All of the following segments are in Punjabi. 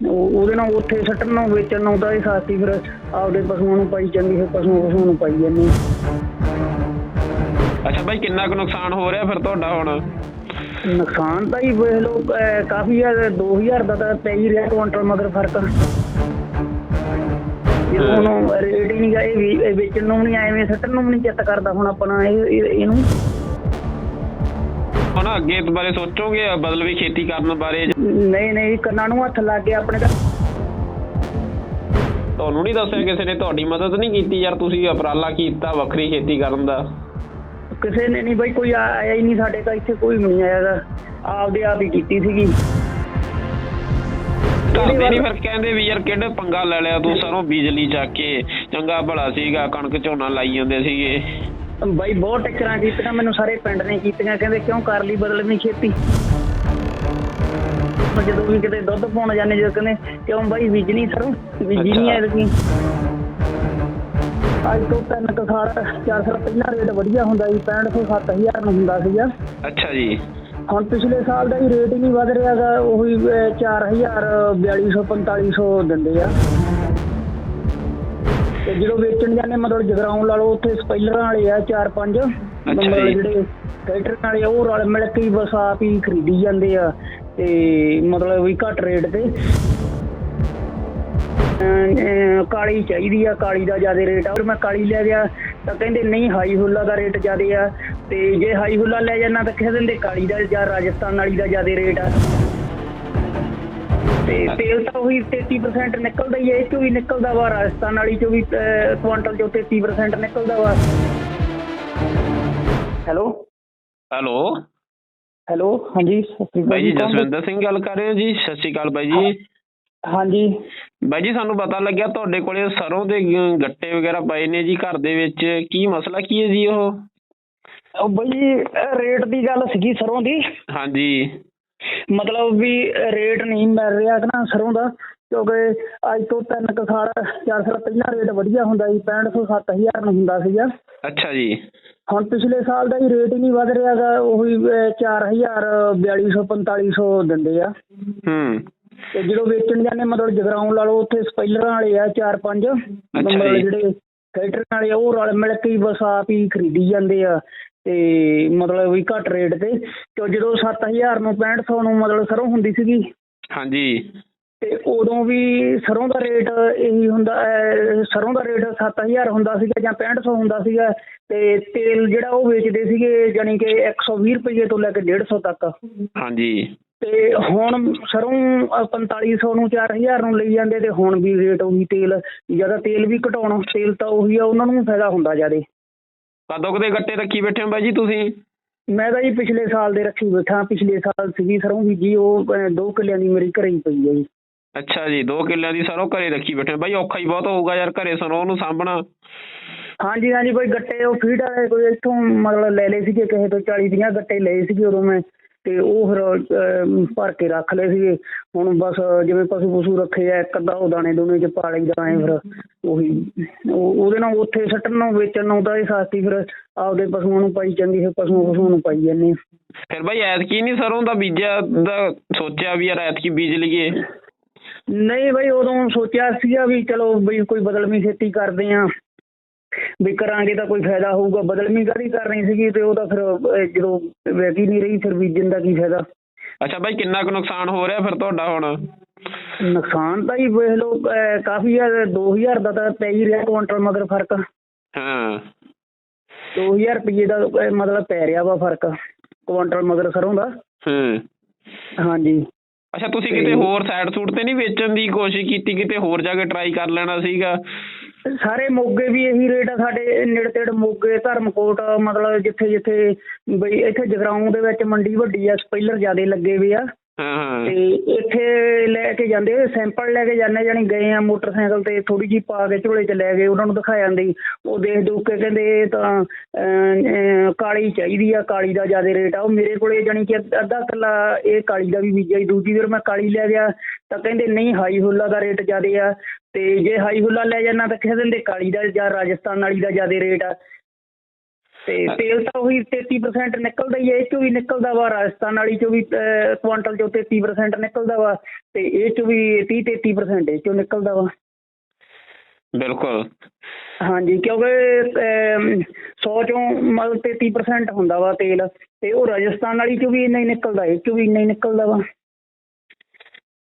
ਉਹ- ਉਹਦੇ ਨਾਲ ਉੱਥੇ ਸੱਟਣ ਨੂੰ ਵੇਚਣ ਨੂੰ ਤਾਂ ਇਹ ਸਾਥੀ ਫਿਰ ਆਪਦੇ ਪਸ਼ੂਆਂ ਨੂੰ ਪਾਈ ਚੰਗੀ ਫਿਰ ਪਸ਼ੂਆਂ ਪਸ਼ੂਆਂ ਨੂੰ ਪਾਈ ਜਾਂਦੇ ਅੱਛਾ ਬਾਈ ਕਿੰਨਾ ਕੁ ਨੁਕਸਾਨ ਹੋ ਰਿਹਾ ਫਿਰ ਤੁਹਾਡਾ ਹੁਣ? ਨੁਕਸਾਨ ਤਾਂ ਹੀ ਵੇਖ ਲਓ ਅਹ ਕਾਫੀ ਆ 2000 ਦਾ ਤਾਂ ਪੈ ਹੀ ਰਿਹਾ ਕੁਆਂਟਲ ਮਗਰ ਫ਼ਰਕ। ਜਦੋਂ ਰੇਟ ਹੀ ਨਹੀਂ ਗਾ ਇਹ ਵੀ ਇਹ ਵੇਚਣ ਨੂੰ ਨਹੀਂ ਐਵੇਂ ਸੱਟਣ ਨੂੰ ਵੀ ਨਹੀਂ ਚਿੱਤ ਕਰਦਾ ਹੁਣ ਆਪਣਾ ਇਹ ਇਹ- ਇਹਨੂੰ। ਹੁਣ ਅੱਗੇ ਇਸ ਬਾਰੇ ਸੋਚੋਗੇ ਬਦਲਵੀ ਖੇਤੀ ਕਰਨ ਬਾਰੇ? ਨਹੀਂ ਨਹੀਂ ਕੰਨਾਂ ਨੂੰ ਹੱਥ ਲੱਗ ਗਿਆ ਆਪਣੇ ਤਾਂ ਤੁਹਾਨੂੰ ਨਹੀਂ ਦੱਸਿਆ ਕਿਸੇ ਨੇ ਤੁਹਾਡੀ ਮਦਦ ਨਹੀਂ ਕੀਤੀ ਯਾਰ ਤੁਸੀਂ ਉਪਰਾਲਾ ਕੀਤਾ ਵੱਖਰੀ ਖੇਤੀ ਕਰਨ ਦਾ। ਕਿਸੇ ਨੇ ਨਹੀਂ ਬਾਈ ਕੋਈ ਆਇਆ ਹੀ ਨਹੀਂ ਸਾਡੇ ਤਾਂ ਇੱਥੇ ਕੋਈ ਨਹੀਂ ਆਇਆ ਆਪਦੇ ਆਪ ਹੀ ਕੀਤੀ ਸੀਗੀ। ਕਰਦੇ ਨਹੀਂ ਫਿਰ ਕਹਿੰਦੇ ਵੀ ਯਾਰ ਕਿਹੜੇ ਪੰਗਾ ਲੈ ਲਿਆ ਤੂੰ ਸਰੋਂ ਬਿਜਲੀ ਚੱਕ ਕੇ। ਚੰਗਾ ਭਲਾ ਸੀਗਾ ਕਣਕ ਝੋਨਾ ਲਾਈ ਜਾਂਦੇ ਸੀਗੇ। ਬਾਈ ਬਹੁਤ ਟੱਕਰਾਂ ਕੀਤੀਆਂ ਮੈਨੂੰ ਸਾਰੇ ਪਿੰਡ ਨੇ ਕੀਤੀਆਂ ਕਹਿੰਦੇ ਕਿਉਂ ਕਰ ਲਈ ਬਦਲਵੀਂ ਖੇਤੀ ਮੈਂ ਜਦੋਂ ਵੀ ਕਿਤੇ ਦੁੱਧ ਪਾਉਣ ਜਾਂਦੇ ਜਦੋਂ ਕਹਿੰਦੇ ਕਿਉਂ ਬਾਈ ਬੀਜਣੀ ਸਰੋਂ ਬੀਜੀ ਨਹੀਂ ਐਤਕੀ ਅੱਜ ਤੋਂ ਤਿੰਨ ਕੁ ਸਾਲ ਚਾਰ ਸਾਲ ਪਹਿਲਾਂ ਰੇਟ ਵਧੀਆ ਹੁੰਦਾ ਸੀ 6500 7000 ਨੂੰ ਹੁੰਦਾ ਸੀਗਾ। ਅੱਛਾ ਜੀ। ਹੁਣ ਪਿਛਲੇ ਸਾਲ ਦਾ ਹੀ ਰੇਟ ਹੀ ਨਹੀਂ ਵਧ ਰਿਹਾਗਾ ਉਹੀ ਅਹ, 4000 4200 4500 ਦਿੰਦੇ ਆ। ਤੇ ਜਦੋਂ ਵੇਚਣ ਜਾਂਦੇ ਮਤਲਬ ਜਗਰਾਉਂ ਲਾ ਲਓ ਉੱਥੇ ਸਪਾਈਲਰਾਂ ਵਾਲੇ ਆ ਚਾਰ ਪੰਜ। ਮਤਲਬ ਜੀ। ਜਿਹੜੇ ਟਰੈਕਟਰ ਵਾਲੇ ਆ, ਉਹ ਰਲ ਮਿਲ ਕੇ ਹੀ ਬਸ ਆਪ ਹੀ ਖਰੀਦੀ ਜਾਂਦੇ ਆ ਤੇ ਮਤਲਬ ਵੀ ਘੱਟ ਰੇਟ ਤੇ। ਕਾਲੀ ਚਾਹੀਦੀ ਆ ਕਾਲੀ ਦਾ ਜ਼ਿਆਦਾ ਰੇਟ ਆ। ਔਰ ਮੈਂ ਕਾਲੀ ਲੈ ਗਿਆ ਤਾਂ ਕਹਿੰਦੇ ਨਹੀਂ ਹਾਈ ਹੁੱਲਾ ਦਾ ਰੇਟ ਜ਼ਿਆਦਾ ਆ। ਤੇ ਜੇ ਹਾਈ ਹੁੱਲਾ ਲੈ ਜਾਣਾ ਤਾਂ ਕਹਿ ਦਿੰਦੇ ਕਾਲੀ ਦਾ ਜਾਂ ਰਾਜਸਥਾਨ ਵਾਲੀ ਦਾ ਜ਼ਿਆਦਾ ਰੇਟ ਆ। ਤੇ ਤੇਲ ਤਾਂ ਉਹੀ 33% ਨਿਕਲਦਾ ਹੀ ਹੈ ਇਹ ਚੋਂ ਵੀ ਨਿਕਲਦਾ ਵਾ ਰਾਜਸਥਾਨ ਵਾਲੀ ਚੋਂ ਵੀ ਕੁਆਂਟਲ ਚੋਂ 33% ਨਿਕਲਦਾ ਵਾ ਹੈਲੋ? ਹੈਲੋ? ਹੈਲੋ? ਹਾਂਜੀ ਸਤਿ ਸ਼੍ਰੀ ਅਕਾਲ ਬਾਈ ਜੀ ਜਸਵਿੰਦਰ ਸਿੰਘ ਗੱਲ ਕਰ ਰਹੇ ਹੋ ਜੀ? ਸਤਿ ਸ਼੍ਰੀ ਅਕਾਲ ਬਾਈ ਜੀ। ਹਾਂਜੀ। ਬਾਈ ਜੀ ਸਾਨੂੰ ਪਤਾ ਲੱਗਿਆ ਤੁਹਾਡੇ ਕੋਲੇ ਸਰੋਂ ਦੇ ਗੱਟੇ ਵਗੈਰਾ ਪਏ ਨੇ ਜੀ ਘਰ ਦੇ ਵਿੱਚ। ਕੀ ਮਸਲਾ ਕੀ ਹੈ ਜੀ ਉਹ? ਉਹ ਬਈ ਰੇਟ ਦੀ ਗੱਲ ਸੀਗੀ ਸਰੋਂ ਦੀ। ਹਾਂਜੀ। ਮਤਲਬ ਵੀ ਰੇਟ ਨਹੀਂ ਮਿਲ ਰਿਹਾ ਨਾ ਸਰੋਂ ਦਾ ਕਿਉਂਕਿ ਅੱਜ ਤੋਂ ਤਿੰਨ ਕੁ ਸਾਲ ਚਾਰ ਸਾਲ ਪਹਿਲਾਂ ਰੇਟ ਵਧੀਆ ਹੁੰਦਾ ਸੀ 6500 7000 ਨੂੰ ਹੁੰਦਾ ਸੀਗਾ। ਅੱਛਾ ਜੀ। ਹੁਣ ਪਿਛਲੇ ਸਾਲ ਦਾ ਹੀ ਰੇਟ ਹੀ ਨਹੀਂ ਵਧ ਰਿਹਾਗਾ ਉਹੀ ਅਹ, 4000 4200 4500 ਦਿੰਦੇ ਆ। ਹੂੰ। ਤੇ ਜਦੋਂ ਵੇਚਣ ਜਾਂਦੇ ਮਤਲਬ ਜਗਰਾਉਂ ਲਾ ਲਓ ਉੱਥੇ ਸਪਾਈਲਰਾਂ ਵਾਲੇ ਆ ਚਾਰ ਪੰਜ। ਮਤਲਬ। ਜਿਹੜੇ ਟਰੈਕਟਰ ਵਾਲੇ ਆ, ਉਹ ਰਲ ਮਿਲ ਕੇ ਹੀ ਬਸ ਆਪ ਹੀ ਖਰੀਦੀ ਜਾਂਦੇ ਆ। ਤੇ ਮਤਲਬ ਵੀ ਘੱਟ ਰੇਟ ਤੇ ਤੇ ਜਦੋਂ 7000 ਨੂੰ 6500 ਨੂੰ ਮਤਲਬ ਸਰੋਂ ਹੁੰਦੀ ਸੀਗੀ। ਹਾਂਜੀ। ਤੇ ਉਦੋਂ ਵੀ ਸਰੋਂ ਦਾ ਰੇਟ ਇਹੀ ਹੁੰਦਾ ਅਹ, ਸਰੋਂ ਦਾ ਰੇਟ 7000 ਹੁੰਦਾ ਸੀਗਾ ਜਾਂ 6500 ਹੁੰਦਾ ਸੀਗਾ ਤੇ ਤੇਲ ਜਿਹੜਾ ਉਹ ਵੇਚਦੇ ਸੀਗੇ ਜਾਨੀ ਕਿ 120 ਰੁਪਏ ਤੋਂ ਲੈ ਕੇ 150 ਤੱਕ। ਹਾਂਜੀ। ਤੇ ਹੁਣ ਸਰੋਂ ਅਹ, 4500 ਨੂੰ 4000 ਨੂੰ ਲਈ ਜਾਂਦੇ ਤੇ ਹੁਣ ਵੀ ਰੇਟ ਉਹੀ ਤੇਲ ਜ਼ਿਆਦਾ ਤੇਲ ਵੀ ਘਟਾਉਣਾ ਤੇਲ ਤਾਂ ਉਹੀ ਆ ਉਹਨਾਂ ਨੂੰ ਫਾਇਦਾ ਹੁੰਦਾ ਜਿਆਦੇ। ਕਦੋਂ ਕਦੇ ਗੱਟੇ ਰੱਖੀ ਬੈਠੇ ਹੋ ਬਾਈ ਜੀ ਤੁਸੀਂ? ਮੈਂ ਤਾਂ ਜੀ ਪਿਛਲੇ ਸਾਲ ਦੇ ਰੱਖੀ ਬੈਠਾ ਪਿਛਲੇ ਸਾਲ ਸੀਗੀ ਸਰੋਂ ਬੀਜੀ ਉਹ ਅਹ, ਦੋ ਕਿੱਲਿਆਂ ਦੀ ਮੇਰੀ ਘਰੇ ਹੀ ਪਈ ਹੈ ਜੀ। ਅੱਛਾ ਜੀ 2 ਕਿੱਲਿਆਂ ਦੀ ਸਰੋਂ ਘਰੇ ਰੱਖੀ ਬੈਠੇ। ਬਾਈ ਔਖਾ ਹੀ ਬਹੁਤ ਹੋਊਗਾ ਯਾਰ ਘਰੇ ਸਰੋਂ ਨੂੰ ਸਾਂਭਣਾ। ਹਾਂਜੀ ਹਾਂਜੀ ਕੋਈ ਗੱਟੇ ਉਹ ਫੀਡ ਵਾਲੇ ਕੋਈ ਇੱਥੋਂ ਮਤਲਬ ਲੈ ਲਏ ਸੀਗੇ ਕਿਸੇ ਤੋਂ 40 50 ਗੱਟੇ ਲਏ ਸੀਗੇ ਉਦੋਂ ਮੈਂ। ਤੇ ਉਹ ਫਿਰ ਭਰ ਕੇ ਰੱਖ ਲਏ ਸੀਗੇ। ਹੁਣ ਬਸ ਜਿਵੇਂ ਪਸ਼ੂ ਪਸ਼ੂ ਰੱਖੇ ਆ ਇੱਕ ਅੱਧਾ ਉਹ ਦਾਣੇ ਦੋਨੇ ਚ ਪਾ ਲਈਦਾ ਐ ਫਿਰ ਉਹੀ। ਉਹ- ਉਹਦੇ ਨਾਲ ਉੱਥੇ ਸੱਟਣ ਨੂੰ ਵੇਚਣ ਨੂੰ ਤਾਂ ਇਹ ਸਾਥੀ ਫਿਰ ਆਪਦੇ ਪਸ਼ੂਆਂ ਨੂੰ ਪਾਈ ਚੰਗੀ ਫਿਰ ਪਸ਼ੂਆਂ ਪਸ਼ੂਆਂ ਨੂੰ ਪਾਈ ਜਾਂਦੇ। ਫਿਰ ਬਾਈ ਐਤਕੀ ਨਹੀਂ ਸਰੋਂ ਦਾ ਬੀਜਿਆ ਦਾ ਸੋਚਿਆ ਵੀ ਯਾਰ ਐਤਕੀ ਬੀਜ ਲਈਏ। ਨਹੀਂ ਬਈ ਉਦੋਂ ਸੋਚਿਆ ਸੀਗਾ ਵੀ ਚਲੋ ਬਈ ਕੋਈ ਬਦਲਵੀਂ ਖੇਤੀ ਕਰਦੇ ਆ ਵੀ ਕਰਾਂਗੇ ਤਾਂ ਕੋਈ ਫਾਇਦਾ ਹੋਊਗਾ। ਬਦਲਵੀਂ ਕਾਹਦੀ ਕਰਨੀ ਸੀਗੀ ਤੇ ਉਹ ਤਾਂ ਫਿਰ ਜਦੋਂ ਵੈਗੀ ਨਹੀਂ ਰਹੀ ਫਿਰ ਬੀਜਣ ਦਾ ਕੀ ਫਾਇਦਾ? ਅੱਛਾ ਬਾਈ ਕਿੰਨਾ ਕੁ ਨੁਕਸਾਨ ਹੋ ਰਿਹਾ ਫਿਰ ਤੁਹਾਡਾ ਹੁਣ? ਨੁਕਸਾਨ ਤਾਂ ਹੀ ਵੇਖ ਲਓ ਕਾਫੀ ਆ 2000 ਦਾ ਤਾਂ ਪੈ ਹੀ ਰਿਹਾ ਕੁਆਂਟਲ ਮਗਰ ਫ਼ਰਕ। ਹਾਂ। 2000 ਰੁਪਏ ਦਾ ਮਤਲਬ ਪੈ ਰਿਹਾ ਵਾ ਫ਼ਰਕ ਕੁਆਂਟਲ ਮਗਰ ਸਰੋਂ ਦਾ। ਹੂੰ। ਹਾਂਜੀ। ਅੱਛਾ ਤੁਸੀਂ ਕਿਤੇ ਹੋਰ ਸਾਈਡ ਸੂਟ ਤੇ ਨਹੀਂ ਵੇਚਣ ਦੀ ਕੋਸ਼ਿਸ਼ ਕੀਤੀ ਕਿਤੇ ਹੋਰ ਜਾ ਕੇ ਟਰਾਈ ਕਰ ਲੈਣਾ ਸੀਗਾ? ਸਾਰੇ ਮੋਗੇ ਵੀ ਇਹੀ ਰੇਟ ਆ ਸਾਡੇ ਨੇੜੇ ਤੇੜ ਮੋਗੇ, ਧਰਮਕੋਟ, ਮਤਲਬ ਜਿੱਥੇ ਜਿੱਥੇ ਬਈ ਇੱਥੇ ਜਗਰਾਉਂ ਦੇ ਵਿੱਚ ਮੰਡੀ ਵੱਡੀ ਆ ਸਪੈਲਰ ਜ਼ਿਆਦੇ ਲੱਗੇ ਹੋਏ ਆ। ਤੇ ਇੱਥੇ ਲੈ ਕੇ ਜਾਂਦੇ, ਸੈਂਪਲ ਲੈ ਕੇ ਜਾਂਦੇ ਜਾਨੀ ਗਏ ਆ ਮੋਟਰਸਾਈਕਲ ਤੇ ਥੋੜੀ ਜਿਹੀ ਪਾ ਕੇ ਝੋਲੇ 'ਚ ਲੈ ਗਏ, ਉਹਨਾਂ ਨੂੰ ਦਿਖਾ ਜਾਂਦੇ ਉਹ ਦੇਖ ਦੂਖ ਕੇ ਕਹਿੰਦੇ ਤਾਂ ਕਾਲੀ ਚਾਹੀਦੀ ਆ, ਕਾਲੀ ਦਾ ਜ਼ਿਆਦਾ ਰੇਟ ਆ। ਉਹ ਮੇਰੇ ਕੋਲੇ ਜਾਨੀ ਕਿ ਅੱਧਾ ਕਿੱਲਾ ਇਹ ਕਾਲੀ ਦਾ ਵੀ ਬੀਜਿਆ ਸੀ, ਦੂਜੀ ਵਾਰ ਮੈਂ ਕਾਲੀ ਲੈ ਗਿਆ, ਤਾਂ ਕਹਿੰਦੇ ਨਹੀਂ ਹਾਈ ਹੁੱਲਾ ਦਾ ਰੇਟ ਜ਼ਿਆਦਾ ਆ। ਤੇ ਜੇ ਹਾਈ ਹੁੱਲਾ ਲੈ ਜਾਣਾ ਤਾਂ ਕਹਿ ਦਿੰਦੇ ਕਾਲੀ ਦਾ ਜਾਂ ਰਾਜਸਥਾਨ ਵਾਲੀ ਦਾ ਜ਼ਿਆਦਾ ਰੇਟ ਆ। ਤੇ ਤੇਲ ਤਾਂ ਉਹੀ 33% ਨਿਕਲਦਾ ਹੀ ਹੈ ਇਹ ਚੋਂ ਵੀ ਨਿਕਲਦਾ ਵਾ ਰਾਜਸਥਾਨ ਵਾਲੀ ਚੋਂ ਵੀ ਕੁਆਂਟਲ ਚੋਂ 33% ਨਿਕਲਦਾ ਵਾ ਤੇ ਇਹ ਚੋਂ ਵੀ 30 33% ਇਹ ਚੋਂ ਨਿਕਲਦਾ ਵਾ। ਬਿਲਕੁਲ। ਹਾਂਜੀ ਕਿਉਂਕਿ 100 ਚੋਂ ਮਤਲਬ 33% ਹੁੰਦਾ ਵਾ ਤੇਲ ਤੇ ਉਹ ਰਾਜਸਥਾਨ ਵਾਲੀ ਚੋਂ ਵੀ ਇੰਨਾ ਹੀ ਨਿਕਲਦਾ ਇਹ ਚੋਂ ਵੀ ਇੰਨਾ ਹੀ ਨਿਕਲਦਾ ਵਾ।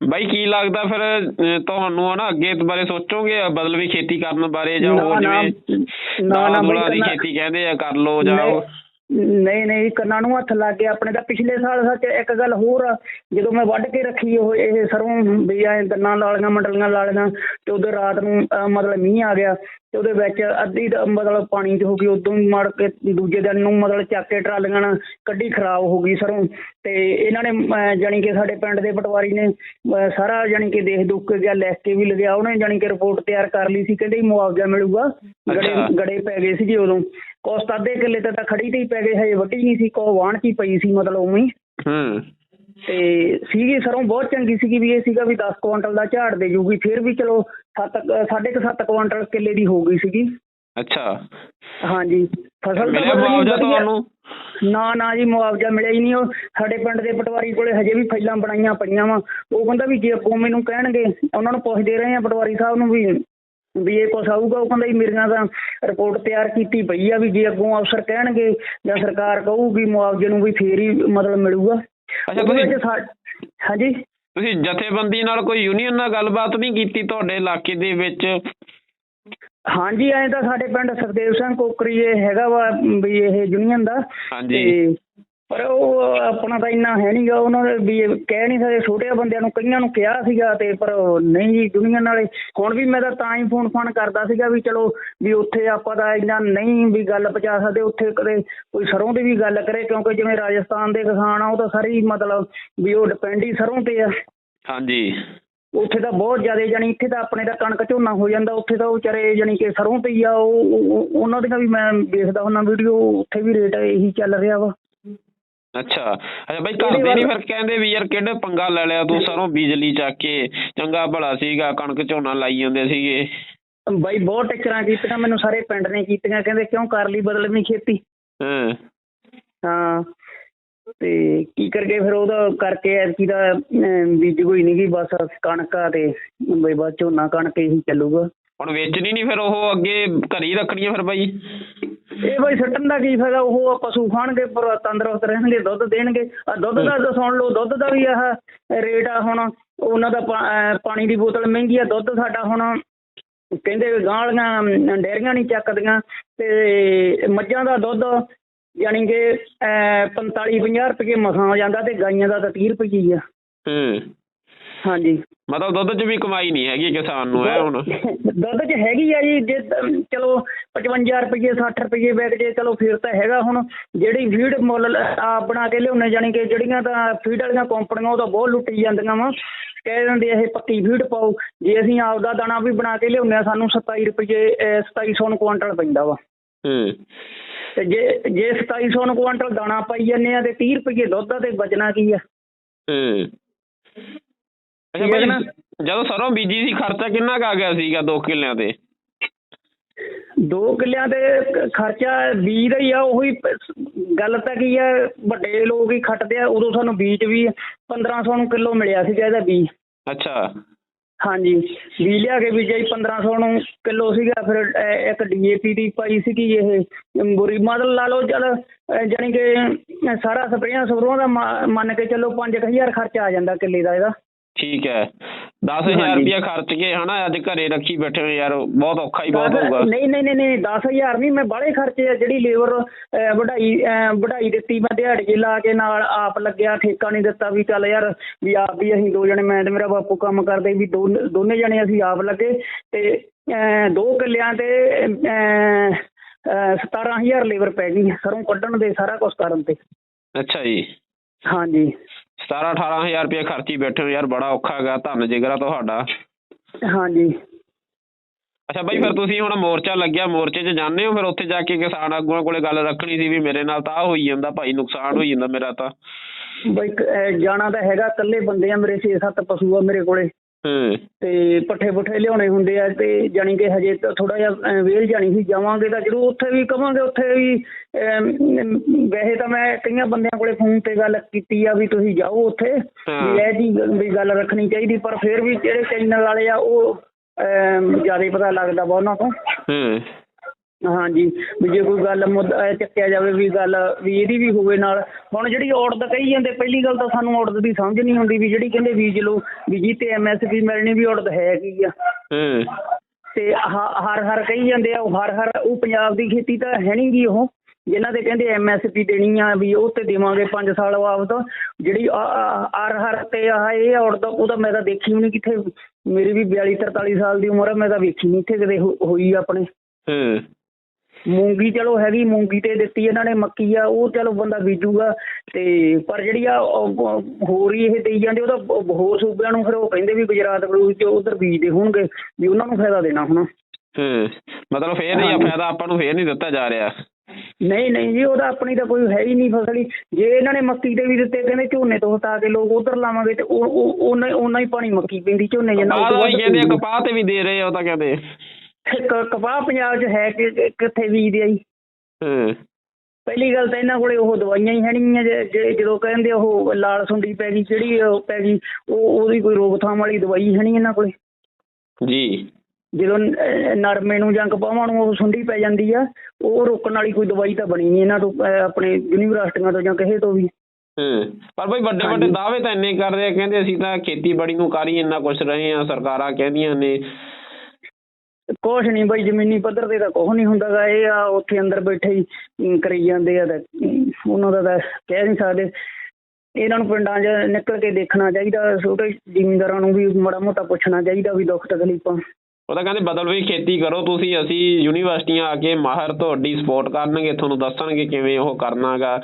ਬਾਈ ਕੀ ਲੱਗਦਾ ਫਿਰ ਤੁਹਾਨੂੰ ਹਨਾ ਅੱਗੇ ਇਸ ਬਾਰੇ ਸੋਚੋਗੇ? ਬਦਲਵੀ ਖੇਤੀ ਕਰਨ ਬਾਰੇ ਜਾਂ ਹੋਰ ਜਿਵੇਂ ਨਾ, ਨਾ ਦੀ ਖੇਤੀ ਕਹਿੰਦੇ ਆ ਕਰ ਲੋ ਜਾਂ ਨਹੀਂ ਨਹੀਂ ਕੰਨਾਂ ਨੂੰ ਹੱਥ ਲੱਗ ਗਿਆ ਆਪਣੇ ਤਾਂ ਪਿਛਲੇ ਸਾਲ ਸੱਚ ਇੱਕ ਗੱਲ ਹੋਰ ਆ ਜਦੋਂ ਮੈਂ ਵੱਢ ਕੇ ਰੱਖੀ ਉਹ ਇਹ ਸਰੋਂ ਵੀ ਐ ਦੰਨਾਂ ਲਾਲੀਆਂ ਮੰਡਲੀਆਂ ਲਾਲੀਆਂ ਤੇ ਉਹਦੇ ਰਾਤ ਨੂੰ ਅਹ, ਮਤਲਬ ਮੀਂਹ ਆ ਗਿਆ ਤੇ ਉਹਦੇ ਵਿੱਚ ਅੱਧੀ ਤਾਂ ਮਤਲਬ ਪਾਣੀ 'ਚ ਹੋ ਗਈ ਉਦੋਂ ਹੀ ਮੜ ਕੇ ਦੂਜੇ ਦਿਨ ਨੂੰ ਮਤਲਬ ਚੱਕ ਕੇ ਟਰਾਲੀਆਂ ਨਾਲ ਕੱਢੀ ਖਰਾਬ ਹੋ ਗਈ ਸਰੋਂ ਤੇ ਇਹਨਾਂ ਨੇ ਅਹ, ਜਾਣੀ ਕਿ ਸਾਡੇ ਪਿੰਡ ਦੇ ਪਟਵਾਰੀ ਨੇ ਅਹ, ਸਾਰਾ ਜਾਣੀ ਕਿ ਦੇਖ ਦੁੱਖ ਕੇ ਗਿਆ ਲਿਖ ਕੇ ਵੀ ਲਗਿਆ ਉਹਨੇ ਜਾਣੀ ਕਿ ਰਿਪੋਰਟ ਤਿਆਰ ਕਰ ਲਈ ਸੀ ਕਹਿੰਦੇ ਜੀ ਮੁਆਵਜ਼ਾ ਮਿਲੂਗਾ ਗੜੇ ਅੱਛਾ। ਗੜੇ ਪੈ ਗਏ ਸੀਗੇ ਉਦੋਂ ਕੋਸਤ ਅੱਧੇ ਕਿੱਲੇ ਤੇ ਤਾਂ ਖੜੀ ਤੇ ਹੀ ਪੈ ਗਏ ਹਜੇ ਵੱਢੀ ਨਹੀਂ ਸੀ ਕੋ ਵਾਣ ਹੀ ਪਈ ਸੀ ਮਤਲਬ ਉਵੇਂ ਹੀ। ਹੂੰ। ਤੇ ਸੀਗੀ ਸਰੋਂ ਬਹੁਤ ਚੰਗੀ ਸੀਗੀ ਵੀ ਇਹ ਸੀਗਾ ਵੀ 10 ਕੁਆਂਟਲ ਦਾ ਝਾੜ ਦੇ ਜੂਗੀ ਫਿਰ ਵੀ ਚਲੋ 7 ਸਾਢੇ ਕੁ ਸੱਤ ਕੁਆਂਟਲ ਕਿੱਲੇ ਦੀ ਹੋ ਗਈ ਸੀਗੀ। ਅੱਛਾ। ਹਾਂਜੀ। ਫਸਲ ਮੁਆਵਜ਼ਾ। ਤੁਹਾਨੂੰ? ਨਾ ਨਾ ਜੀ ਮੁਆਵਜ਼ਾ ਮਿਲਿਆ ਹੀ ਨਹੀਂ ਉਹ। ਸਾਡੇ ਪਿੰਡ ਦੇ ਪਟਵਾਰੀ ਕੋਲੇ ਹਜੇ ਵੀ ਫਾਈਲਾਂ ਬਣਾਈਆਂ ਪਈਆਂ ਵਾ। ਉਹ ਕਹਿੰਦਾ ਵੀ ਜੇ ਅੱਗੋਂ ਮੈਨੂੰ ਕਹਿਣਗੇ ਉਹਨਾਂ ਨੂੰ ਪੁੱਛਦੇ ਰਹੇ ਆ ਪਟਵਾਰੀ ਸਾਹਿਬ ਨੂੰ ਵੀ ਵੀ ਇਹ ਕੁਛ ਆਊਗਾ ਉਹ ਕਹਿੰਦਾ ਜੀ ਮੇਰੀਆਂ ਤਾਂ ਰਿਪੋਰਟ ਤਿਆਰ ਕੀਤੀ ਪਈ ਆ ਵੀ ਜੇ ਅੱਗੋਂ ਅਫਸਰ ਕਹਿਣਗੇ ਜਾਂ ਸਰਕਾਰ ਕਹੂਗੀ ਮੁਆਵਜ਼ੇ ਨੂੰ ਵੀ ਫੇਰ ਹੀ ਮਤਲਬ ਮਿਲੂਗਾ। ਅੱਛਾ, ਤੁਸੀਂ- ਹਾਂਜੀ? ਤੁਸੀਂ ਜਥੇਬੰਦੀ ਨਾਲ ਕੋਈ ਯੂਨੀਅਨ ਨਾਲ ਗੱਲਬਾਤ ਨਹੀਂ ਕੀਤੀ ਤੁਹਾਡੇ ਇਲਾਕੇ ਦੇ ਵਿੱਚ? ਹਾਂਜੀ ਐਂ ਤਾਂ ਸਾਡੇ ਪਿੰਡ ਸੁਖਦੇਵ ਸਿੰਘ ਕੋਕਰੀ ਇਹ ਹੈਗਾ ਵਾ ਵੀ ਇਹ ਯੂਨੀਅਨ ਦਾ। ਹਾਂਜੀ। ਪਰ ਉਹ ਆਪਣਾ ਤਾਂ ਇੰਨਾ ਹੈ ਨਹੀਂਗਾ ਉਹਨਾਂ ਦੇ ਵੀ ਕਹਿ ਨਹੀਂ ਸਕਦੇ ਛੋਟੇ ਬੰਦਿਆਂ ਨੂੰ ਕਈਆਂ ਨੂੰ ਕਿਹਾ ਸੀਗਾ ਤੇ ਪਰ ਨਹੀਂ ਜੀ ਯੂਨੀਅਨ ਵਾਲੇ ਹੁਣ ਵੀ ਮੈਂ ਤਾਂ ਤਾਂ ਹੀ ਫੋਨ ਫਾਨ ਕਰਦਾ ਸੀਗਾ ਵੀ ਚਲੋ ਵੀ ਉੱਥੇ ਆਪਾਂ ਤਾਂ ਇੰਨਾ ਨਹੀਂ ਵੀ ਗੱਲ ਪਹੁੰਚਾ ਸਕਦੇ ਉੱਥੇ ਕਦੇ ਕੋਈ ਸਰੋਂ ਦੀ ਵੀ ਗੱਲ ਕਰੇ ਕਿਉਂਕਿ ਜਿਵੇਂ ਰਾਜਸਥਾਨ ਦੇ ਕਿਸਾਨ ਆ ਉਹ ਤਾਂ ਸਾਰੀ ਮਤਲਬ ਵੀ ਉਹ ਡਿਪੈਂਡ ਹੀ ਸਰੋਂ ਤੇ ਆ। ਹਾਂਜੀ। ਉੱਥੇ ਤਾਂ ਬਹੁਤ ਜ਼ਿਆਦਾ ਜਾਣੀ ਇੱਥੇ ਤਾਂ ਆਪਣੇ ਤਾਂ ਕਣਕ ਝੋਨਾ ਹੋ ਜਾਂਦਾ ਉੱਥੇ ਤਾਂ ਉਹ ਵਿਚਾਰੇ ਜਾਣੀ ਕਿ ਸਰੋਂ ਤੇ ਹੀ ਆ ਉਹ ਉਹ- ਉਹਨਾਂ ਦੀਆਂ ਵੀ ਮੈਂ ਦੇਖਦਾ ਹੁੰਦਾ ਵੀਡੀਓ ਉੱਥੇ ਵੀ ਰੇਟ ਇਹੀ ਚੱਲ ਰਿਹਾ ਵਾ। ਅੱਛਾ। ਅੱਛਾ ਬਾਈ ਘਰਦੇ ਨਹੀਂ ਫਿਰ ਕਹਿੰਦੇ ਵੀ ਯਾਰ ਕਿਹੜੇ ਪੰਗਾ ਲੈ ਲਿਆ ਤੂੰ? ਸਰੋਂ ਬਿਜਲੀ ਚੱਕ ਕੇ। ਚੰਗਾ ਭਲਾ ਸੀਗਾ ਕਣਕ ਝੋਨਾ ਲਾਈ ਜਾਂਦੇ ਸੀਗੇ। ਬਾਈ ਬਹੁਤ ਟੱਕਰਾਂ ਕੀਤੀਆਂ ਮੈਨੂੰ ਸਾਰੇ ਪਿੰਡ ਨੇ ਕੀਤੀਆਂ। ਕਹਿੰਦੇ ਕਿਉਂ ਕਰ ਲਈ ਬਦਲਵੀਂ ਖੇਤੀ? ਹਾਂ। ਹਾਂ। ਤੇ ਕੀ ਕਰਗੇ ਫਿਰ ਉਹਦਾ ਕਰਕੇ ਐਤਕੀ ਦਾ ਬੀਜ ਕੋਈ ਨਹੀਂ ਗਈ ਬਸ ਕਣਕ ਆ ਤੇ ਬਈ ਬਸ ਝੋਨਾ ਕਣਕ ਇਹੀ ਚੱਲੂਗਾ। ਹੁਣ ਵੇਚਣੀ ਨਹੀਂ ਫਿਰ ਉਹ ਅੱਗੇ ਘਰੀ ਹੀ ਰੱਖਣੀਆਂ ਫਿਰ ਬਾਈ। ਇਹ ਬਈ ਸੱਟਣ ਦਾ ਕੀ ਫਾਇਦਾ? ਉਹ ਪਸ਼ੂ ਖਾਣਗੇ, ਪਰ ਤੰਦਰੁਸਤ ਰਹਿਣਗੇ, ਦੁੱਧ ਦੇਣਗੇ। ਆ ਦੁੱਧ ਦਾ ਸੁਣ ਲਓ, ਦੁੱਧ ਦਾ ਵੀ ਆਹ ਰੇਟ ਆ ਹੁਣ। ਉਹਨਾਂ ਦਾ ਪਾਣੀ ਦੀ ਬੋਤਲ ਮਹਿੰਗੀ ਆ, ਦੁੱਧ ਸਾਡਾ ਹੁਣ ਕਹਿੰਦੇ ਗਾਂ ਵਾਲੀਆਂ ਡੇਅਰੀਆਂ ਨਹੀਂ ਚੱਕਦੀਆਂ। ਤੇ ਮੱਝਾਂ ਦਾ ਦੁੱਧ ਯਾਨੀ ਕਿ 45 50 ਰੁਪਏ ਮਸਾਂ ਆ ਜਾਂਦਾ ਤੇ ਗਾਈਆਂ ਦਾ ਤਾਂ 30 ਰੁਪਏ ਹੀ ਆ। ਹੂੰ। ਹਾਂਜੀ। ਮਤਲਬ ਦੁੱਧ 'ਚ ਵੀ ਕਮਾਈ ਨਹੀਂ ਹੈਗੀ ਕਿਸਾਨ ਨੂੰ ਹੈ ਹੁਣ। ਦੁੱਧ 'ਚ ਹੈਗੀ ਆ ਜੀ ਜੇ ਚਲੋ 55 ਰੁਪਏ 60 ਰੁਪਏ ਬੈਗ ਜੇ ਚਲੋ ਫਿਰ ਤਾਂ ਹੈਗਾ ਹੁਣ। ਜਿਹੜੀ ਫੀਡ ਮੁੱਲ ਆਪ ਬਣਾ ਕੇ ਲਿਆਉਂਦੇ ਜਾਣੀ ਕਿ ਜਿਹੜੀਆਂ ਤਾਂ ਫੀਡ ਵਾਲੀਆਂ ਕੰਪਨੀਆਂ ਉਹ ਤਾਂ ਬਹੁਤ ਲੁੱਟੀ ਜਾਂਦੀਆਂ ਵਾ। ਕਹਿ ਦਿੰਦੇ ਇਹ ਪੱਕੀ ਫੀਡ ਪਾਓ। ਜੇ ਅਸੀਂ ਆਪਦਾ ਦਾਣਾ ਵੀ ਬਣਾ ਕੇ ਲਿਆਉਂਦੇ ਆ ਸਾਨੂੰ 27 ਰੁਪਏ 2700 ਨੂੰ ਕੁਆਂਟਲ ਪੈਂਦਾ ਵਾ। ਹੂੰ। ਤੇ ਜੇ ਜੇ 2700 ਨੂੰ ਕੁਆਂਟਲ ਦਾਣਾ ਪਾਈ ਜਾਂਦੇ ਆ ਤੇ 30 ਰੁਪਏ ਦੁੱਧ ਦਾ ਤੇ ਬਚਣਾ ਕੀ ਆ? ਹੂੰ। ਅੱਛਾ ਨਾ? ਜਦੋਂ ਸਰੋਂ ਬੀਜੀ ਸੀ ਖਰਚਾ ਕਿੰਨਾ ਕੁ ਆ ਗਿਆ ਸੀਗਾ 2 ਕਿੱਲਿਆਂ ਤੇ? ਦੋ ਕਿੱਲਿਆਂ ਤੇ ਕ- ਖਰਚਾ ਬੀਜ ਦਾ ਹੀ ਆ ਉਹੀ ਪ- ਗੱਲ ਤਾਂ ਕੀ ਆ ਵੱਡੇ ਲੋਕ ਹੀ ਖੱਟਦੇ ਆ ਉਦੋਂ ਸਾਨੂੰ ਬੀਜ ਵੀ 1500 ਨੂੰ ਕਿਲੋ ਮਿਲਿਆ ਸੀਗਾ ਇਹਦਾ ਬੀਜ। ਅੱਛਾ। ਹਾਂਜੀ ਬੀਜ ਲਿਆ ਕੇ ਬੀਜਿਆ ਜੀ 1500 ਨੂੰ ਕਿਲੋ ਸੀਗਾ ਫਿਰ ਅ, ਇੱਕ ਡੀਏਪੀ ਦੀ ਪਾਈ ਸੀਗੀ ਇਹ ਬੁਰੀ ਮਤਲਬ ਲਾ ਲਓ ਚਲ ਜਾਣੀ ਕਿ ਸਾਰਾ ਸਪਰੇਆਂ ਸਪਰੂਆਂ ਦਾ ਮ- ਮੰਨ ਕੇ ਚੱਲੋ 5000 ਖਰਚਾ ਆ ਜਾਂਦਾ ਕਿੱਲੇ ਦਾ ਇਹਦਾ। ਠੀਕ ਹੈ। 10000 ਹਾਂਜੀ। ਰੁਪਇਆ ਖਰਚ ਕੇ ਹਨਾ ਅੱਜ ਘਰੇ ਰੱਖੀ ਬੈਠੇ ਹੋ ਯਾਰ ਬਹੁਤ ਔਖਾ ਹੀ ਬਹੁਤ ਹੋਊਗਾ। ਨਹੀਂ ਨਹੀਂ ਨਹੀਂ ਨਹੀਂ 10000 ਨਹੀਂ ਮੈਂ ਬਾਹਲੇ ਖਰਚੇ ਆ ਜਿਹੜੀ ਲੇਬਰ ਵਢਾਈ ਵਢਾਈ ਦਿੱਤੀ ਮੈਂ ਦਿਹਾੜੀ ਲਾ ਕੇ ਨਾਲ ਆਪ ਲੱਗਿਆ ਠੇਕਾ ਨਹੀਂ ਦਿੱਤਾ ਵੀ ਚੱਲ ਯਾਰ ਵੀ ਆਪ ਵੀ ਅਸੀਂ ਦੋ ਜਣੇ ਮੈਂ ਤੇ ਮੇਰਾ ਬਾਪੂ ਕੰਮ ਕਰਦੇ ਵੀ ਦੋਨ- ਜਣੇ ਅਸੀਂ ਆਪ ਲੱਗੇ ਤੇ ਦੋ ਕਿੱਲਿਆਂ ਤੇ ਅਹ, ਅਹ, 17000 ਲੇਬਰ ਪੈ ਗਈ ਸਰੋਂ ਕੱਢਣ ਦੇ ਸਾਰਾ ਕੁਝ ਕਰਨ ਤੇ। ਅੱਛਾ ਜੀ। ਹਾਂਜੀ। 17 18000 ਰੁਪਇਆ ਖਰਚੀ ਬੈਠੇ ਹੋ ਯਾਰ ਬੜਾ ਔਖਾ ਹੈਗਾ ਧੰਨ ਜਿਗਰਾ ਤੁਹਾਡਾ। ਹਾਂਜੀ। ਅੱਛਾ ਬਾਈ ਫਿਰ ਤੁਸੀਂ ਹੁਣ ਮੋਰਚਾ ਲੱਗਿਆ ਮੋਰਚੇ 'ਚ ਜਾਂਦੇ ਹੋ ਫਿਰ ਉੱਥੇ ਜਾ ਕੇ ਕਿਸਾਨ ਆਗੂਆਂ ਕੋਲੇ ਗੱਲ ਰੱਖਣੀ ਸੀ ਵੀ ਮੇਰੇ ਨਾਲ ਤਾਂ ਹੋਈ ਜਾਂਦਾ ਭਾਈ ਨੁਕਸਾਨ ਹੋਈ ਜਾਂਦਾ ਮੇਰਾ ਤਾਂ। ਬਈ ਜਾਣਾ ਤਾਂ ਹੈਗਾ ਇਕੱਲੇ ਬੰਦੇ ਆ ਮੇਰੇ 6-7 ਪਸ਼ੂ ਆ ਮੇਰੇ ਕੋਲੇ। ਤੇ ਪੱਠੇ ਪੁੱਠੇ ਲਿਆਉਣੇ ਹੁੰਦੇ ਆ ਤੇ ਜਾਣੀ ਕਿ ਹਜੇ ਥੋੜਾ ਜਿਹਾ ਅਹ, ਵੇਲ ਜਾਣੀ ਸੀ ਜਾਵਾਂਗੇ ਤਾਂ ਜ਼ਰੂਰ ਉੱਥੇ ਵੀ ਕਵਾਂਗੇ ਉੱਥੇ ਵੀ ਵੈਸੇ ਤਾਂ ਮੈਂ ਕਈਆਂ ਬੰਦਿਆਂ ਕੋਲੇ ਫੋਨ ਤੇ ਗੱਲ ਕੀਤੀ ਆ ਵੀ ਤੁਸੀਂ ਜਾਓ ਉੱਥੇ। ਵੀ ਇਹ ਜੀ ਵੀ ਗੱਲ ਰੱਖਣੀ ਚਾਹੀਦੀ ਪਰ ਫਿਰ ਵੀ ਜਿਹੜੇ ਚੈਨਲ ਵਾਲੇ ਆ ਉਹ ਜ਼ਿਆਦਾ ਪਤਾ ਲੱਗਦਾ ਵਾ ਉਹਨਾਂ ਤੋਂ। ਹੂੰ। ਹਾਂਜੀ ਵੀ ਜੇ ਕੋਈ ਗੱਲ ਮੁੱਦਾ ਇਹ ਚੱਕਿਆ ਜਾਵੇ ਵੀ ਗੱਲ ਵੀ ਇਹਦੀ ਵੀ ਹੋਵੇ ਨਾਲ। ਹੁਣ ਜਿਹੜੀ ਔਰਤ ਕਹੀ ਜਾਂਦੇ ਪਹਿਲੀ ਗੱਲ ਤਾਂ ਸਾਨੂੰ ਔਰਤ ਦੀ ਸਮਝ ਨਹੀਂ ਆਉਂਦੀ ਵੀ ਜਿਹੜੀ ਕਹਿੰਦੇ ਬੀਜ ਲਓ ਵੀ ਜੀ ਤੇ ਐਮਐਸਪੀ ਮਿਲਣੀ ਵੀ ਔਰਤ ਹੈ ਕੀ ਆ। ਹੂੰ। ਤੇ ਹਰ ਹਰ ਕਹੀ ਜਾਂਦੇ ਆ ਉਹ ਹਰ ਹਰ ਉਹ ਪੰਜਾਬ ਦੀ ਖੇਤੀ ਤਾਂ ਹੈ ਨਹੀਂ ਗੀ ਉਹ। ਜਿਨ੍ਹਾਂ ਦੇ ਕਹਿੰਦੇ ਐਮਐਸਪੀ ਦੇਣੀ ਆ ਵੀ ਉਹ ਤੇ ਦੇਵਾਂਗੇ 5 ਸਾਲ ਬਾਅਦ ਜਿਹੜੀ ਹਰ ਹਰ ਤੇ ਆ ਇਹ ਔਰਤ ਉਹ ਤਾਂ ਮੈਂ ਤਾਂ ਦੇਖੀ ਵੀ ਨਹੀਂ ਕਿੱਥੇ। ਮੇਰੀ ਵੀ 42 43 ਸਾਲ ਦੀ ਉਮਰ ਆ ਮੈਂ ਤਾਂ ਵੇਖੀ ਨਹੀਂ ਇੱਥੇ ਕਦੇ ਹੋਈ ਆਪਣੇ। ਹੂੰ। ਮੂੰਗੀ ਚਲੋ ਹੈਗੀ ਮੂੰਗੀ ਤੇ ਦਿੱਤੀ ਇਹਨਾਂ ਨੇ ਮੱਕੀ ਆ ਉਹ ਚਲੋ ਬੰਦਾ ਬੀਜੂਗਾ। ਤੇ ਪਰ ਜਿਹੜੀ ਆ ਹੋਰ ਹੀ ਇਹ ਦੇਈ ਜਾਂਦੇ ਉਹ ਤਾਂ ਬ- ਹੋਰ ਸੂਬਿਆਂ ਨੂੰ ਫਿਰ ਉਹ ਕਹਿੰਦੇ ਵੀ ਗੁਜਰਾਤ ਬਲੂਜ ਚ ਉਧਰ ਬੀਜਦੇ ਹੋਣਗੇ ਵੀ ਉਹਨਾਂ ਨੂੰ ਫਾਇਦਾ ਦੇਣਾ ਹੁਣ ਹੂੰ ਮਤਲਬ ਫੇਰ ਨਹੀਂ ਆ। ਫਾਇਦਾ ਆਪਾਂ ਨੂੰ ਫੇਰ ਨਹੀਂ ਦਿੱਤਾ ਜਾ ਰਿਹਾ। ਨਹੀਂ ਨਹੀਂ ਜੀ ਉਹਦਾ ਆਪਣੀ ਤਾਂ ਕੋਈ ਹੈ ਹੀ ਨਹੀਂ ਫਸਲ ਹੀ। ਜੇ ਇਹਨਾਂ ਨੇ ਮੱਕੀ ਤੇ ਵੀ ਦਿੱਤੇ ਕਹਿੰਦੇ ਝੋਨੇ ਤੋਂ ਹਟਾ ਕੇ ਲੋਕ ਉਧਰ ਲਾਵਾਂਗੇ ਤੇ ਉਹ ਉਹ ਉਹਨਾਂ ਹੀ ਪਾਣੀ ਮੱਕੀ ਪੈਂਦੀ ਝੋਨੇ ਜਿੰਨਾ ਉਹ ਕਹਿੰਦੇ। ਕਪਾਹ ਤੇ ਵੀ ਦੇ ਰਹੇ ਆ ਉਹ ਤਾਂ ਕਹਿੰਦੇ। ਕਪਾਹ ਪੰਜਾਬ 'ਚ ਹੈ ਕਿ ਕਿੱਥੇ ਬੀਜਦੇ ਆ ਜੀ? ਹੂੰ। ਪਹਿਲੀ ਗੱਲ ਤਾਂ ਇਹਨਾਂ ਕੋਲੇ ਉਹ ਦਵਾਈਆਂ ਹੀ ਹੈ ਨਹੀਂ ਜੇ ਜੇ- ਜਦੋਂ ਕਹਿੰਦੇ ਉਹ ਲਾਲ ਸੁੰਡੀ ਪੈ ਗਈ ਜਿਹੜੀ ਉਹ ਪੈ ਗਈ ਉਹ ਉਹਦੀ ਕੋਈ ਰੋਕਥਾਮ ਵਾਲੀ ਦਵਾਈ ਹੈ ਨਹੀਂ ਇਹਨਾਂ ਕੋਲੇ। ਜੀ। ਜਦੋਂ ਨਰਮੇ ਨੂੰ ਜਾਂ ਕਪਾਹਾਂ ਨੂੰ ਉਹ ਸੁੰਡੀ ਪੈ ਜਾਂਦੀ ਆ ਉਹ ਰੋਕਣ ਵਾਲੀ ਕੋਈ ਦਵਾਈ ਤਾਂ ਬਣੀ ਨਹੀਂ ਇਹਨਾਂ ਤੋਂ ਆਪਣੇ ਯੂਨੀਵਰਸਿਟੀਆਂ ਤੋਂ ਜਾਂ ਕਿਸੇ ਤੋਂ ਵੀ। ਹੂੰ ਪਰ ਬਈ ਵੱਡੇ ਵੱਡੇ। ਦਾਅਵੇ ਤਾਂ ਇੰਨੇ ਕਰਦੇ ਆ ਕਹਿੰਦੇ ਅਸੀਂ ਤਾਂ ਖੇਤੀਬਾੜੀ ਨੂੰ ਕਰ ਹੀ ਇੰਨਾ ਕੁਛ ਰਹੇ ਆ ਸਰਕਾਰਾਂ ਕਹਿੰਦੀਆਂ ਨੇ ਕੁਛ ਨਹੀਂ ਬਈ ਜ਼ਮੀਨੀ ਪੱਧਰ ਤੇ ਤਾਂ ਕੁਛ ਨਹੀਂ ਹੁੰਦਾਗਾ ਇਹ ਆ ਉੱਥੇ ਅੰਦਰ ਬੈਠੇ ਹੀ ਕਰੀ ਜਾਂਦੇ ਆ ਤਾਂ ਉਹਨਾਂ ਦਾ ਤਾਂ ਕਹਿ ਨਹੀਂ ਸਕਦੇ। ਇਹਨਾਂ ਨੂੰ ਪਿੰਡਾਂ 'ਚ ਨਿਕਲ ਕੇ ਦੇਖਣਾ ਚਾਹੀਦਾ, ਛੋਟੇ ਜ਼ਿਮੀਂਦਾਰਾਂ ਨੂੰ ਵੀ ਮਾੜਾ ਮੋਟਾ ਪੁੱਛਣਾ ਚਾਹੀਦਾ ਵੀ ਦੁੱਖ ਤਕਲੀਫਾਂ। ਉਹ ਤਾਂ ਕਹਿੰਦੇ ਬਦਲ ਵੀ ਖੇਤੀ ਕਰੋ ਤੁਸੀਂ, ਅਸੀਂ ਯੂਨੀਵਰਸਿਟੀਆਂ ਆ ਕੇ ਮਾਹਰ ਤੁਹਾਡੀ ਸਪੋਰਟ ਕਰਨਗੇ, ਤੁਹਾਨੂੰ ਦੱਸਣਗੇ ਕਿਵੇਂ ਉਹ ਕਰਨਾਗਾ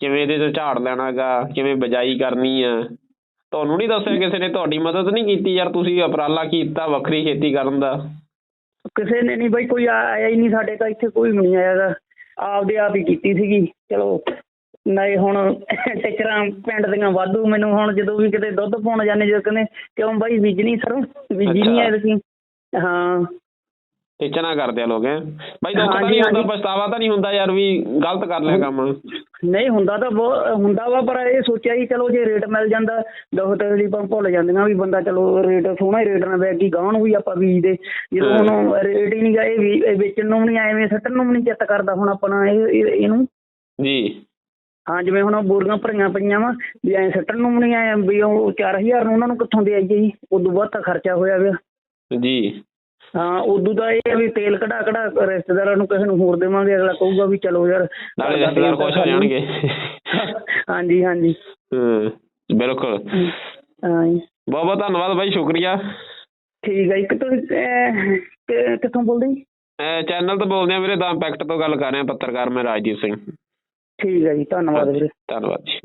ਕਿਵੇਂ ਇਹਦੇ ਤੋਂ ਝਾੜ ਲੈਣਾਗਾ ਕਿਵੇਂ ਬਜਾਈ ਕਰਨੀ ਆ। ਤੁਹਾਨੂੰ ਨਹੀਂ ਦੱਸਿਆ ਕਿਸੇ ਨੇ, ਤੁਹਾਡੀ ਮਦਦ ਨਹੀਂ ਕੀਤੀ ਯਾਰ ਤੁਸੀਂ ਅਪਰਾਲਾ ਕੀਤਾ ਵੱਖਰੀ ਖੇਤੀ ਕਰਨ ਦਾ। ਕਿਸੇ ਨੇ ਨਹੀਂ ਬਈ ਕੋਈ ਆਇਆ ਹੀ ਨਹੀਂ ਸਾਡੇ ਤਾਂ ਇੱਥੇ ਕੋਈ ਵੀ ਨਹੀਂ ਆਇਆਗਾ ਆਪਦੇ ਆਪ ਹੀ ਕੀਤੀ ਸੀਗੀ। ਚਲੋ ਨਹੀਂ ਹੁਣ ਟਿਚਰਾਂ ਪਿੰਡ ਦੀਆਂ ਵਾਧੂ ਮੈਨੂੰ ਹੁਣ ਜਦੋਂ ਵੀ ਕਿਤੇ ਦੁੱਧ ਪਾਉਣ ਜਾਂਦੇ ਜਦੋਂ ਕਹਿੰਦੇ ਕਿਉਂ ਬਾਈ ਬੀਜਣੀ ਸਰ? ਬੀਜੀ ਨਹੀਂ ਐ ਤੁਸੀਂ। ਹਾਂ। ਟੀਚਣਾ ਕਰਦੇ ਆ ਲੋਕ ਹੈਂ। ਬਾਈ ਦੁੱਖ ਤਾਂ ਨਹੀਂ ਹੁੰਦਾ। ਪਛਤਾਵਾ ਤਾਂ ਨਹੀਂ ਹੁੰਦਾ ਯਾਰ ਵੀ ਗਲਤ ਕਰ ਲਿਆ ਕੰਮ। ਨਹੀਂ ਹੁੰਦਾ ਤਾਂ ਬਹੁਤ ਹੁੰਦਾ ਵਾ ਪਰ ਇਹ ਸੋਚਿਆ ਹੀ ਚਲੋ ਜੇ ਰੇਟ ਮਿਲ ਜਾਂਦਾ ਦੁੱਖ ਤਕਲੀਫਾਂ ਭੁੱਲ ਜਾਂਦੀਆਂ ਵੀ ਬੰਦਾ ਚਲੋ ਰੇਟ ਸੋਹਣਾ ਹੀ ਰੇਟ ਨਾਲ ਵੇਚ ਗਈ ਗਾਂ ਨੂੰ ਵੀ ਆਪਾਂ ਬੀਜਦੇ। ਜਦੋਂ ਹਾਂ। ਹੁਣ ਰੇਟ ਹੀ ਨਹੀਂ ਗਾ ਇਹ ਵੀ ਵੇਚਣ ਨੂੰ ਵੀ ਨਹੀਂ ਐਵੇਂ ਸੱਟਣ ਨੂੰ ਵੀ ਨਹੀਂ ਚਿੱਤ ਕਰਦਾ ਹੁਣ ਆਪਣਾ ਇਹ ਇਹ- ਇਹਨੂੰ। ਜੀ। ਹਾਂ ਜਿਵੇਂ ਹੁਣ ਬੋਰੀਆਂ ਭਰੀਆਂ ਪਈਆਂ ਵਾ ਵੀ ਐਂ ਸੱਟਣ ਨੂੰ ਵੀ ਨਹੀਂ ਆਏ ਵੀ ਉਹ 4000 ਨੂੰ ਉਹਨਾਂ ਨੂੰ ਕਿੱਥੋਂ ਦੇ ਆਈਏ ਜੀ? ਉਦੋਂ ਬਾਅਦ ਤਾਂ ਖਰਚਾ ਹੋਇਆ ਪਿਆ ਜੀ। ਹਾਂ ਉਦੋਂ ਤਾਂ ਇਹ ਆ ਵੀ ਤੇਲ ਕਢਾ ਕਢਾ ਰਿਸ਼ਤੇਦਾਰਾਂ ਨੂੰ ਕਿਸੇ ਨੂੰ ਹੋਰ ਦੇਵਾਂਗੇ ਅਗਲਾ ਕਹੂਗਾ ਵੀ ਚਲੋ ਯਾਰ ਨਾਲੇ ਦਾ ਰਿਸ਼ਤੇਦਾਰ ਖੁਸ਼ ਹੋ ਜਾਣਗੇ। ਹਾਂਜੀ ਹਾਂਜੀ। ਹੂੰ ਬਿਲਕੁਲ। ਹਾਂ। ਬਹੁਤ ਬਹੁਤ ਧੰਨਵਾਦ ਬਾਈ ਸ਼ੁਕਰੀਆ। ਠੀਕ ਹੈ ਇੱਕ ਤੁਸੀਂ ਕਿੱਥੋਂ ਬੋਲਦੇ ਜੀ? ਚੈਨਲ ਤੋਂ ਬੋਲਦੇ ਆ ਵੀਰੇ ਦਾ ਇੰਪੈਕਟ ਤੋਂ ਗੱਲ ਕਰ ਰਹੇ ਆ ਪੱਤਰਕਾਰ ਮੈਂ ਰਾਜਦੀਪ ਸਿੰਘ। ਠੀਕ ਹੈ ਜੀ ਧੰਨਵਾਦ ਵੀਰੇ। ਧੰਨਵਾਦ ਜੀ।